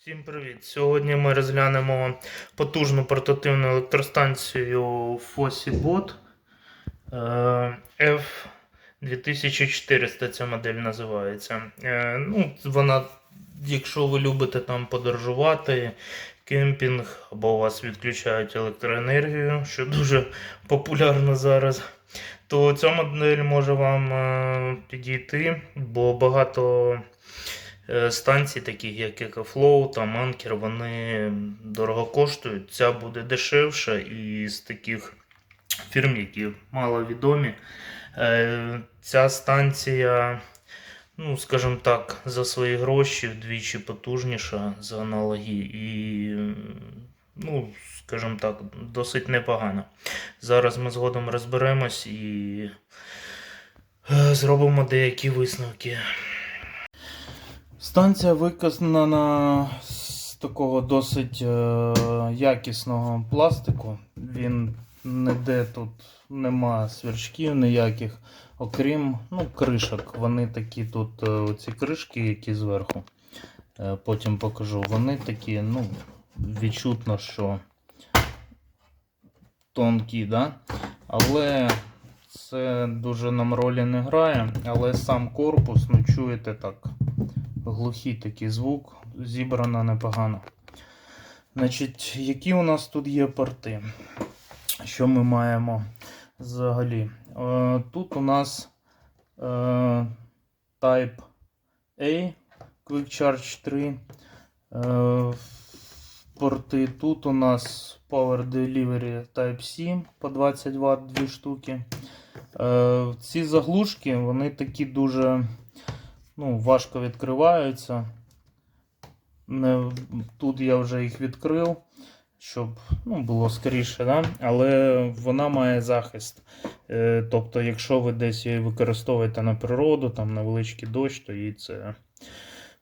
Всім привіт! Сьогодні ми розглянемо потужну портативну електростанцію Fossi Bot е, F2400 ця модель називається. Е, Ну, вона, якщо ви любите там подорожувати, кемпінг, або у вас відключають електроенергію, що дуже популярно зараз, то ця модель може вам е, підійти, бо багато. Е, станцій, таких як EcoFlow, там Anker, вони дорого коштують. Ця буде дешевша і з таких фірм, які маловідомі. Е, Ця станція, ну, скажімо так, за свої гроші вдвічі потужніша за аналоги і, ну, скажімо так, досить непогана. Зараз ми згодом розберемось і е, зробимо деякі висновки. Станція виконана з такого досить е, якісного пластику. Він ніде тут нема сверчків ніяких, окрім ну, кришок. Вони такі тут, е, оці кришки, які зверху. Е, потім покажу. Вони такі, ну, відчутно, що тонкі, да? але це дуже нам ролі не грає. Але сам корпус, ну чуєте так глухий такий звук, зібрано непогано. Значить, які у нас тут є порти? Що ми маємо взагалі? Е, Тут у нас е, Type A, Quick Charge 3. Е, порти. Тут у нас Power Delivery Type-C по 20 Вт дві штуки. Ці заглушки, вони такі дуже ну, важко відкриваються. Не, Тут я вже їх відкрив, щоб ну, було скоріше, да? але вона має захист. Е, тобто, якщо ви десь її використовуєте на природу, там на величкий дощ, то їй це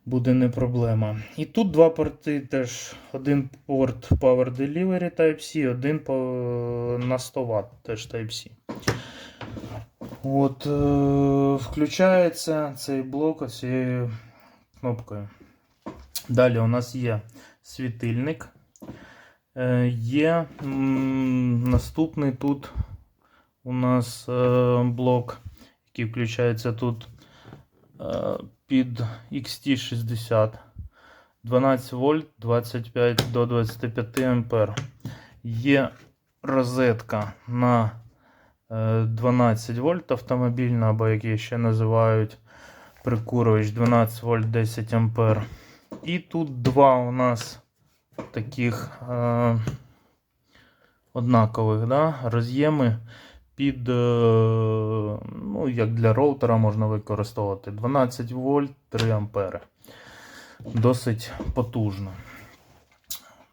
буде не проблема. І тут два порти теж. Один порт Power Delivery Type-C, один на 100 Вт теж Type-C. От, е, Включається цей блок цією кнопкою. Далі у нас є світильник. Е, Є м, наступний тут у нас е, блок, який включається тут е, під XT60. 12 вольт 25 до 25 ампер. Є розетка на 12 вольт автомобільна, або як її ще називають прикурович 12 вольт 10 ампер. І тут два у нас таких е, однакових да, роз'єми під, е, ну, як для роутера можна використовувати 12 вольт 3 ампери. Досить потужно.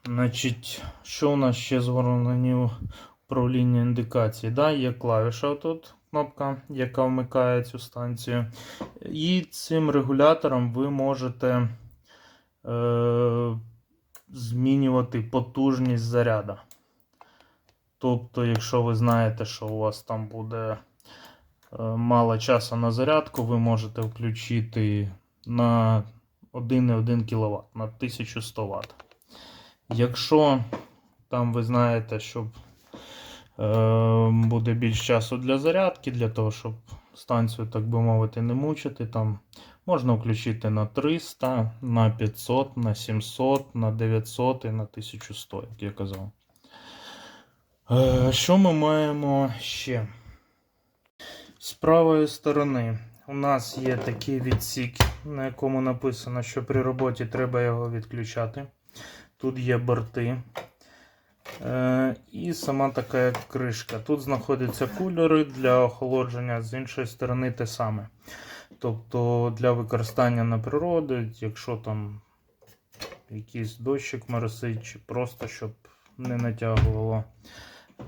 Значить, що у нас ще з меню управління індикації? Да, Є клавіша тут, кнопка, яка вмикає цю станцію. І цим регулятором ви можете е, змінювати потужність заряду. Тобто, якщо ви знаєте, що у вас там буде е, мало часу на зарядку, ви можете включити на 1,1 кВт на 1100 Вт. Якщо там ви знаєте, що е, буде більш часу для зарядки, для того, щоб станцію, так би мовити, не мучити, там можна включити на 300, на 500, на 700, на 900 і на 1100, як я казав. Е, що ми маємо ще? З правої сторони у нас є такий відсік, на якому написано, що при роботі треба його відключати. Тут є борти. Е, і сама така кришка. Тут знаходяться кулери для охолодження, з іншої сторони те саме. Тобто для використання на природі, якщо там якийсь дощик моросить, чи просто щоб не натягувало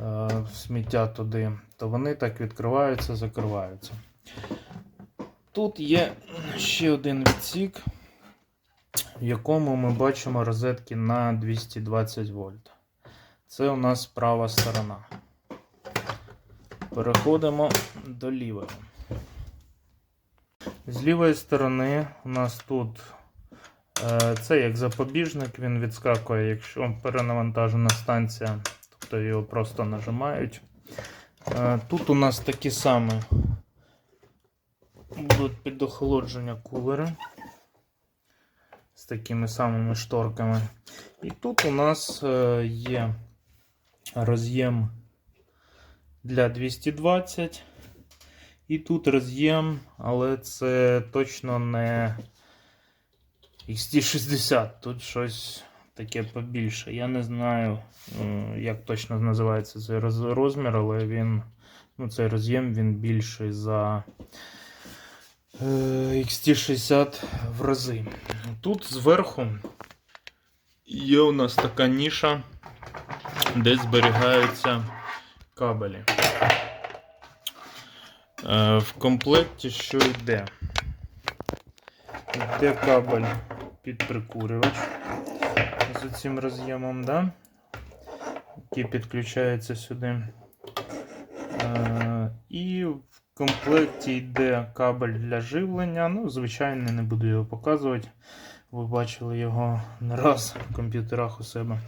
е, сміття туди, то вони так відкриваються, закриваються. Тут є ще один відсік, в якому ми бачимо розетки на 220 вольт. Це у нас права сторона. Переходимо до лівої. З лівої сторони у нас тут Е, Це як запобіжник, він відскакує, якщо перенавантажена станція, тобто його просто нажимають. Е, Тут у нас такі самі будуть під охолодження кулери з такими самими шторками. І тут у нас е, є роз'єм для 220. І тут роз'єм, але це точно не XT60. Тут щось таке побільше. Я не знаю, е, як точно називається цей розмір, але він, ну, цей роз'єм він більший за е, XT60 в рази. Тут зверху є у нас така ніша, де зберігаються кабелі. Е, В комплекті що йде? Йде кабель під прикурювач з цим роз'ємом, да? який підключається сюди. Е, І в комплекті йде кабель для живлення. Ну, звичайно, не буду його показувати. Ви бачили його не раз в комп'ютерах у себе.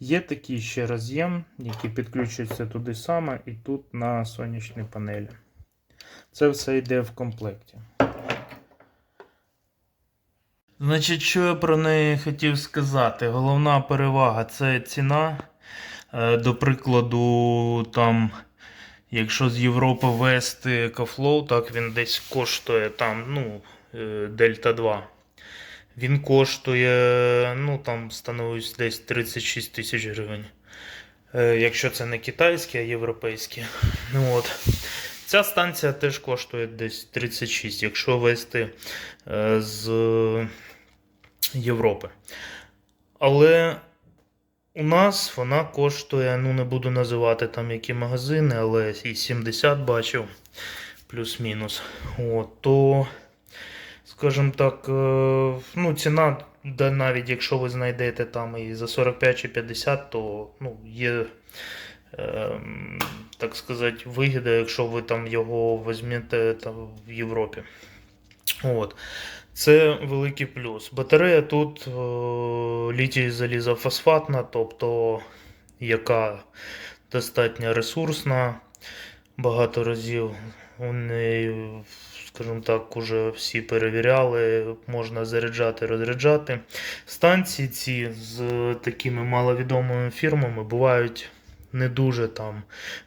Є такий ще роз'єм, який підключується туди саме і тут на сонячній панелі. Це все йде в комплекті. Значить, що я про неї хотів сказати? Головна перевага це ціна. Е, До прикладу, там, якщо з Європи вести Екофлоу, так він десь коштує там, ну, е, Дельта 2. Він коштує, ну там становить десь 36 тисяч гривень. Е, Якщо це не китайські, а європейські. Ну, от. Ця станція теж коштує десь 36, якщо вести е, з Європи. Але у нас вона коштує, ну не буду називати там які магазини, але і 70 бачив, плюс-мінус. От, то, скажімо так, е, ну, ціна, да, навіть якщо ви знайдете там і за 45 чи 50, то ну, є. Ем, так сказати, вигіда, якщо ви там його візьмете там, в Європі. От. Це великий плюс. Батарея тут е, літій залізофосфатна, тобто яка достатньо ресурсна. Багато разів вони, скажімо так, уже всі перевіряли, можна заряджати, розряджати. Станції ці з такими маловідомими фірмами бувають не дуже там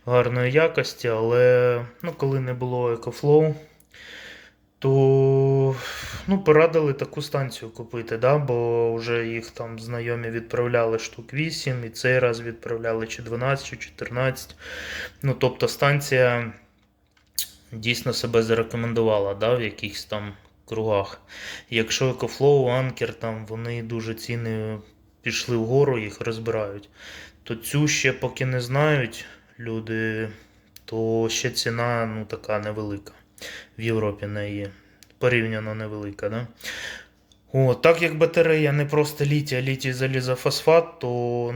гарної якості, але ну, коли не було EcoFlow, то ну, порадили таку станцію купити, да? бо вже їх там знайомі відправляли штук 8, і цей раз відправляли чи 12, чи 14. Ну, тобто станція дійсно себе зарекомендувала да? в якихось там кругах. Якщо Екофлоу, анкер, там вони дуже ціни пішли вгору, їх розбирають то цю ще поки не знають люди, то ще ціна ну, така невелика. В Європі неї порівняно невелика. Да? О, так як батарея не просто літій, а літій залізофосфат, то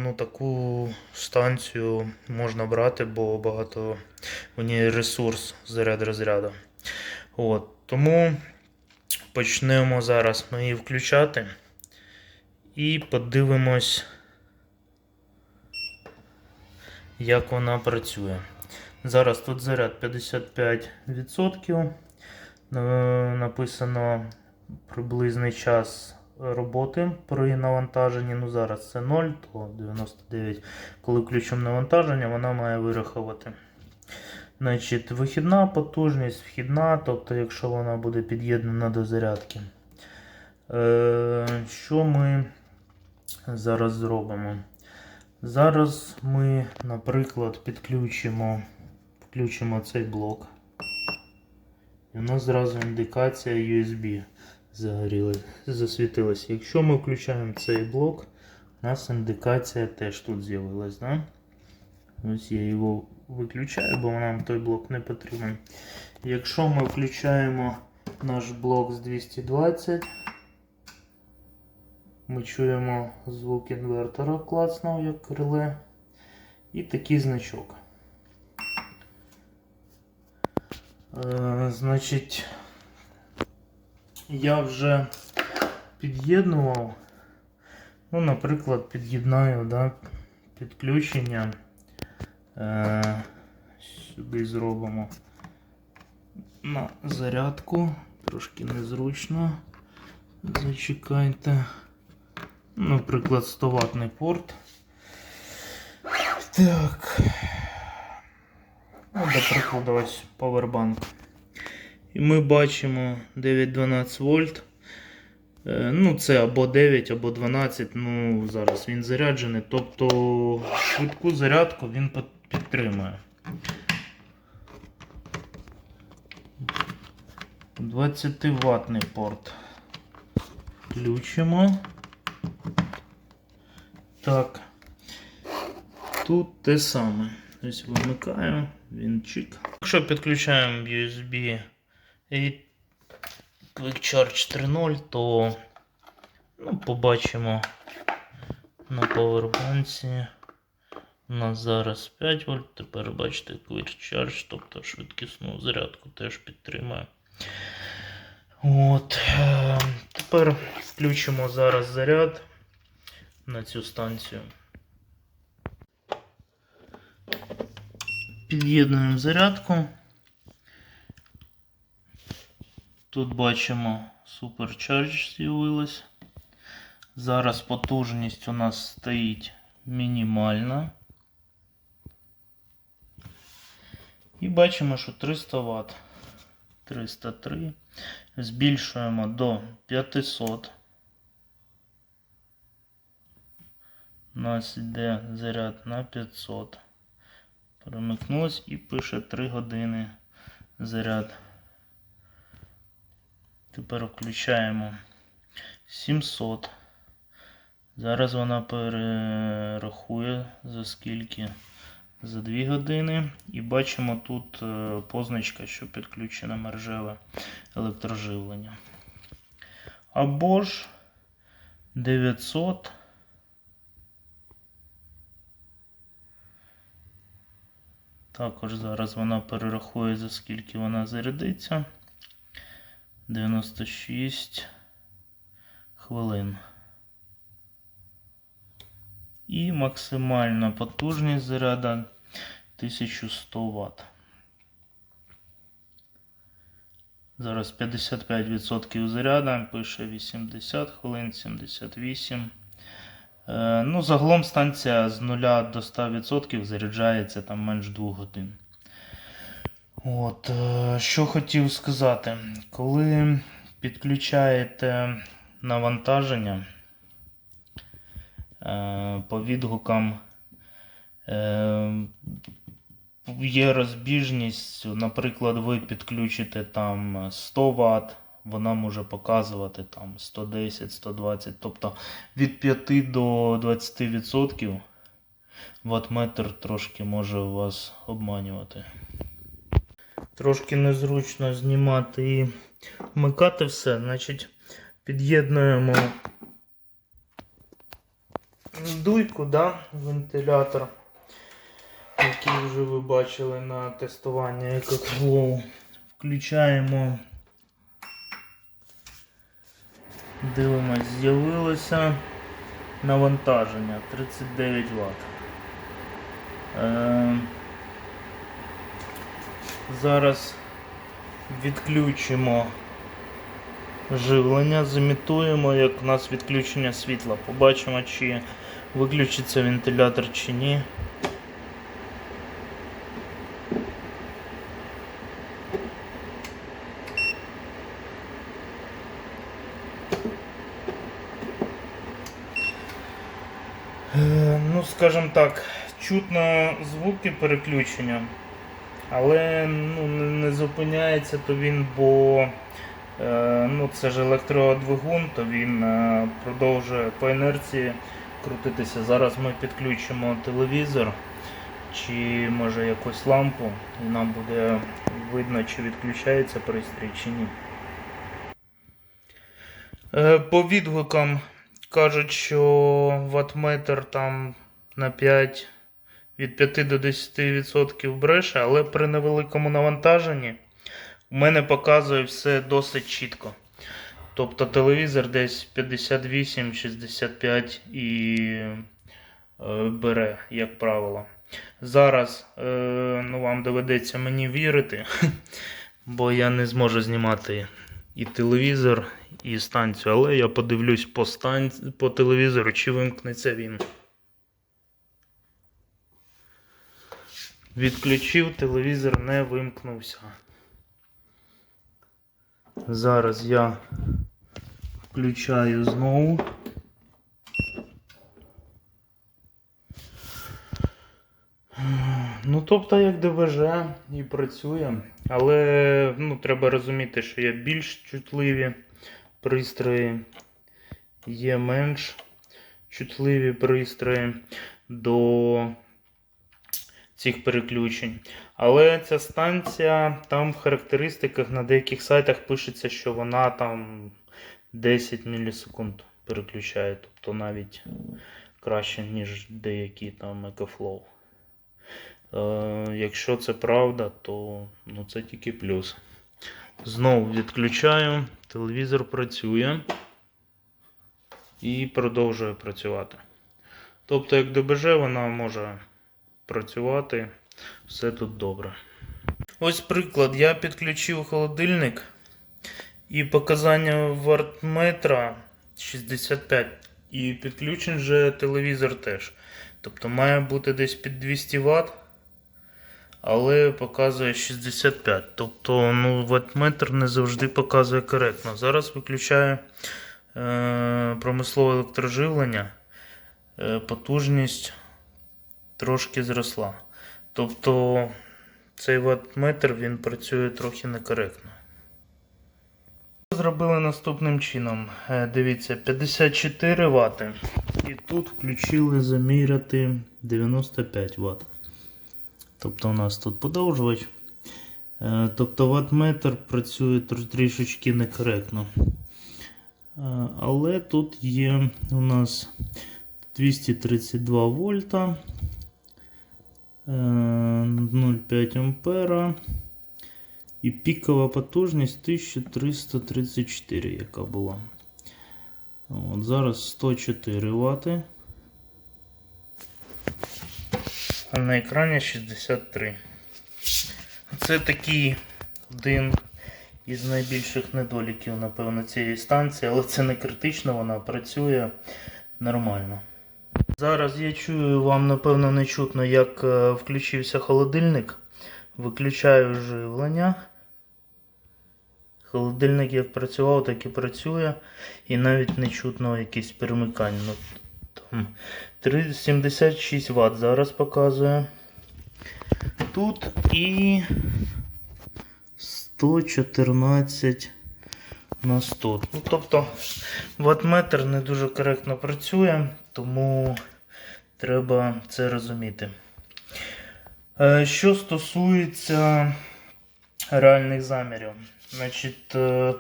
ну, таку станцію можна брати, бо багато в ній ресурс заряд розряду. От, тому почнемо зараз ми її включати і подивимось як вона працює. Зараз тут заряд 55%. Е, Написано приблизний час роботи при навантаженні. Ну зараз це 0, то 99. Коли включимо навантаження, вона має вирахувати. Значить, Вихідна потужність, вхідна, тобто, якщо вона буде під'єднана до зарядки. Е, Що ми зараз зробимо? Зараз ми, наприклад, підключимо включимо цей блок. І у нас зразу індикація USB загоріла, засвітилася. Якщо ми включаємо цей блок, у нас індикація теж тут з'явилась. Да? Ось я його виключаю, бо нам той блок не потрібен. Якщо ми включаємо наш блок з 220, ми чуємо звук інвертора клацнув як реле. І такий значок. Е, значить, я вже під'єднував. Ну, наприклад, під'єднаю да, підключення. Е, сюди зробимо на зарядку. Трошки незручно. Зачекайте. Наприклад, 100 ватний порт. Так. Ну, до прикладу, ось повербанк. І ми бачимо 9-12 вольт. Е, Ну, це або 9, або 12. Ну, зараз він заряджений. Тобто швидку зарядку він підтримує. 20 ватний порт. Включимо. Так. Тут те саме. Ось вимикаю, він чик. Якщо підключаємо USB і Quick Charge 3.0, то ну, побачимо на повербанці. У нас зараз 5 вольт, тепер бачите Quick Charge, тобто швидкісну зарядку теж підтримує. От. е, Тепер включимо зараз заряд на цю станцію. Під'єднуємо зарядку. Тут бачимо Supercharge з'явилась. Зараз потужність у нас стоїть мінімальна. І бачимо, що 300 Вт. 303. Збільшуємо до 500. У нас йде заряд на 500. Перемикнулось і пише 3 години заряд. Тепер включаємо 700. Зараз вона перерахує за скільки. За 2 години. І бачимо тут е, позначка, що підключено мережеве електроживлення. Або ж 900. Також зараз вона перерахує, за скільки вона зарядиться. 96 хвилин. І максимальна потужність заряду 1100 Вт. Зараз 55% заряду, пише 80 хвилин, 78. Е, ну, загалом станція з 0 до 100% заряджається там менш 2 годин. От, е, що хотів сказати, коли підключаєте навантаження е, по відгукам е, є розбіжність, наприклад, ви підключите там 100 Вт, вона може показувати там 110-120, тобто від 5 до 20% ваттметр трошки може вас обманювати. Трошки незручно знімати і вмикати все. Значить, під'єднуємо дуйку, да? вентилятор, який вже ви бачили на тестуванні EcoFlow. Включаємо. Дивимось, з'явилося навантаження 39 Вт. Е, Зараз відключимо живлення, зімітуємо, як у нас відключення світла. Побачимо, чи виключиться вентилятор чи ні. Е, Ну, скажімо так, чутно звуки переключення, але ну, не, зупиняється то він, бо е, ну, це ж електродвигун, то він е, продовжує по інерції крутитися. Зараз ми підключимо телевізор чи може якусь лампу, і нам буде видно, чи відключається пристрій, чи ні. Е, По відгукам кажуть, що ваттметр там на 5 від 5 до 10% бреше, але при невеликому навантаженні у мене показує все досить чітко. Тобто телевізор десь 58-65 і е, бере, як правило. Зараз е, ну, вам доведеться мені вірити, бо я не зможу знімати і телевізор, і станцію, але я подивлюсь по, стан... по телевізору, чи вимкнеться він. Відключив, телевізор не вимкнувся. Зараз я включаю знову. Ну, тобто, як ДВЖ і працює, але ну, треба розуміти, що є більш чутливі пристрої, є менш чутливі пристрої до цих переключень. Але ця станція, там в характеристиках на деяких сайтах пишеться, що вона там 10 мілісекунд переключає, тобто навіть краще, ніж деякі там EcoFlow. Е, якщо це правда, то ну, це тільки плюс. Знову відключаю, телевізор працює і продовжує працювати. Тобто, як ДБЖ, вона може працювати, все тут добре. Ось приклад. Я підключив холодильник і показання вартметра 65. І підключений вже телевізор теж. Тобто має бути десь під 200 Вт, але показує 65. Тобто ну, ваттметр не завжди показує коректно. Зараз виключаю е, промислове електроживлення. Е, потужність трошки зросла. Тобто цей ваттметр він працює трохи некоректно. Зробили наступним чином. Е, Дивіться, 54 Вт. І тут включили заміряти 95 Вт. Тобто у нас тут подовжувач. Е, Тобто ваттметр працює трішечки некоректно. Е, Але тут є у нас 232 вольта. Е, 0,5 ампера. І пікова потужність 1334, яка була. От, зараз 104 Вт. А на екрані 63. Це такий один із найбільших недоліків, напевно, цієї станції, але це не критично, вона працює нормально. Зараз я чую, вам напевно не чутно, як е, включився холодильник. Виключаю живлення. Холодильник як працював, так і працює. І навіть не чутно якісь перемикання. Ну, там 3 76 Вт зараз показує. Тут і 114 на 100. Ну, тобто ваттметр не дуже коректно працює, тому треба це розуміти. Е, Що стосується реальних замірів, значить, е,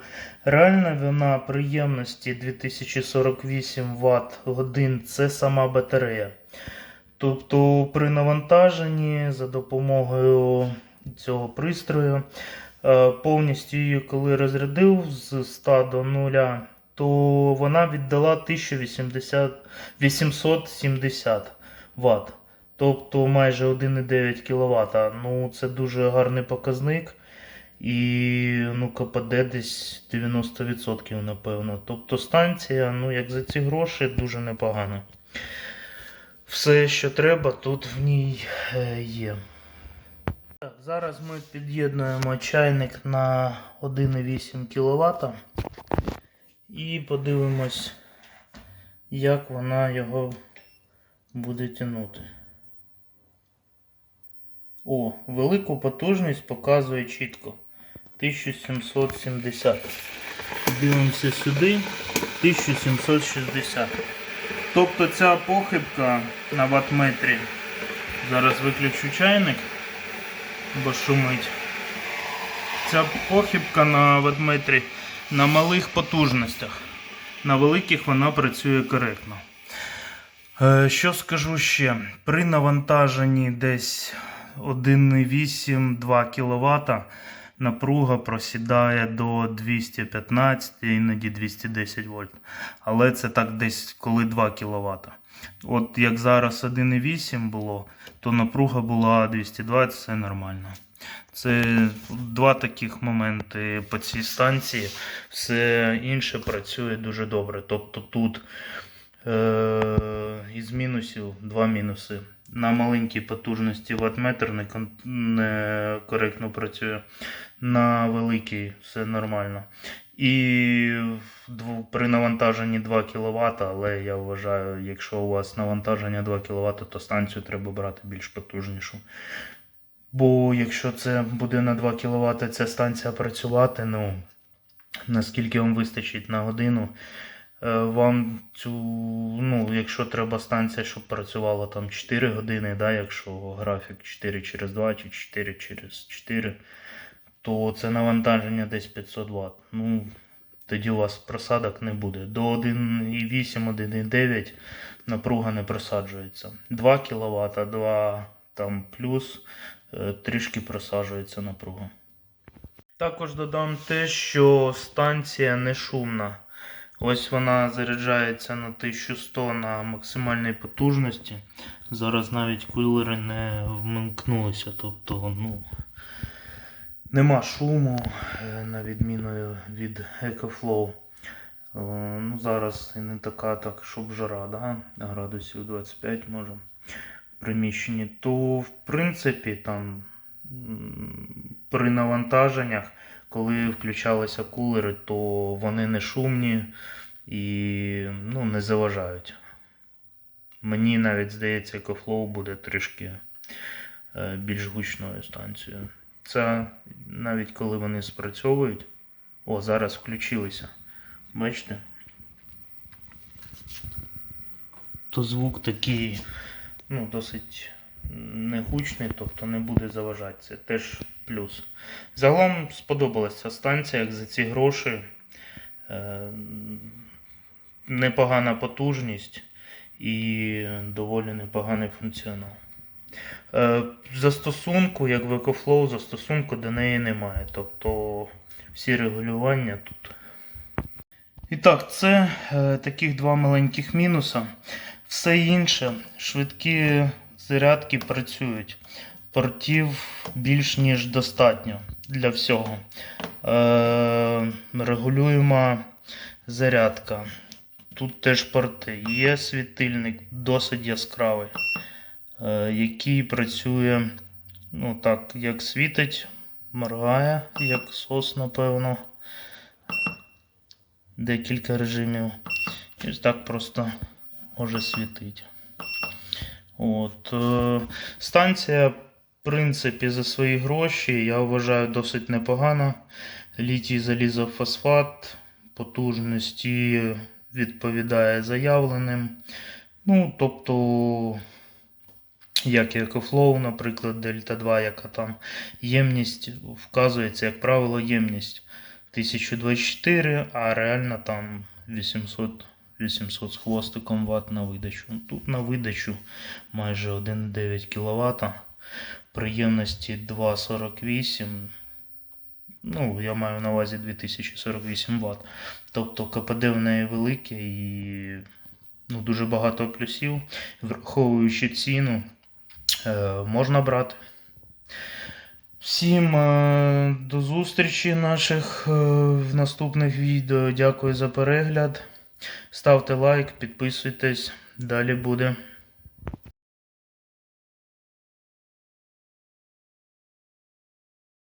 реальна вина приємності 2048 Вт годин це сама батарея. Тобто при навантаженні за допомогою цього пристрою, е, повністю її коли розрядив з 100 до 0, то вона віддала 1080 870 Вт. Тобто майже 1,9 кВт. Ну, це дуже гарний показник. І ну, КПД десь 90%, напевно. Тобто станція, ну, як за ці гроші, дуже непогана. Все, що треба, тут в ній е, є. Зараз ми під'єднуємо чайник на 1,8 кВт і подивимось, як вона його буде тягнути. О, велику потужність показує чітко. 1770. Дивимося сюди. 1760. Тобто ця похибка на ваттметрі. Зараз виключу чайник, бо шумить. Ця похибка на ваттметрі на малих потужностях. На великих вона працює коректно. Е, Що скажу ще? При навантаженні десь 1,8-2 кВт напруга просідає до 215, іноді 210 вольт. Але це так десь коли 2 кВт. От як зараз 1,8 було, то напруга була 220, це нормально. Це два таких моменти по цій станції. Все інше працює дуже добре. Тобто тут е- із мінусів два мінуси. На маленькій потужності ваттметр не, кон- не коректно працює. На великій все нормально. І при навантаженні 2 кВт, але я вважаю, якщо у вас навантаження 2 кВт, то станцію треба брати більш потужнішу. Бо якщо це буде на 2 кВт ця станція працювати, ну наскільки вам вистачить на годину, е, вам цю, ну, якщо треба станція, щоб працювала там 4 години, да, якщо графік 4 через 2 чи 4 через 4, то це навантаження десь 500 Вт. Ну, тоді у вас просадок не буде. До 1,8, 1,9 напруга не просаджується. 2 кВт, 2 там плюс трішки просаджується напруга. Також додам те, що станція не шумна. Ось вона заряджається на 1100 на максимальній потужності. Зараз навіть кулери не вмикнулися. Тобто, ну, нема шуму, е, на відміну від EcoFlow. Е, Ну, зараз і не така, так, щоб жара, да? градусів 25 може приміщенні, то в принципі там при навантаженнях, коли включалися кулери, то вони не шумні і ну, не заважають. Мені навіть здається, EcoFlow буде трішки е, більш гучною станцією. Це навіть коли вони спрацьовують. О, зараз включилися. Бачите? То звук такий, ну, досить негучний, тобто не буде заважати. Це теж плюс. Загалом сподобалася станція, як за ці гроші. Е, непогана потужність і доволі непоганий функціонал. Е, Застосунку, як в EcoFlow, застосунку до неї немає. Тобто всі регулювання тут. І так, це е, таких два маленьких мінуса. Все інше, швидкі зарядки працюють. Портів більш ніж достатньо для всього. Е, регулюємо зарядка. Тут теж порти. Є світильник досить яскравий, е, який працює, ну так, як світить, моргає, як сос, напевно. Декілька режимів. Ось так просто може світити. От, е, станція, в принципі, за свої гроші, я вважаю, досить непогана. Літій залізофосфат, потужності відповідає заявленим. Ну, тобто, як EcoFlow, наприклад, Delta 2, яка там ємність вказується, як правило, ємність 1024, а реально там 800, 800 з хвостиком Вт на видачу. Тут на видачу майже 1,9 кВт. Приємності 2,48. Ну, я маю на увазі 2048 Вт. Тобто КПД в неї велике і ну, дуже багато плюсів. Враховуючи ціну, е, можна брати. Всім е, до зустрічі наших е, в наступних відео. Дякую за перегляд. Ставте лайк, підписуйтесь. Далі буде.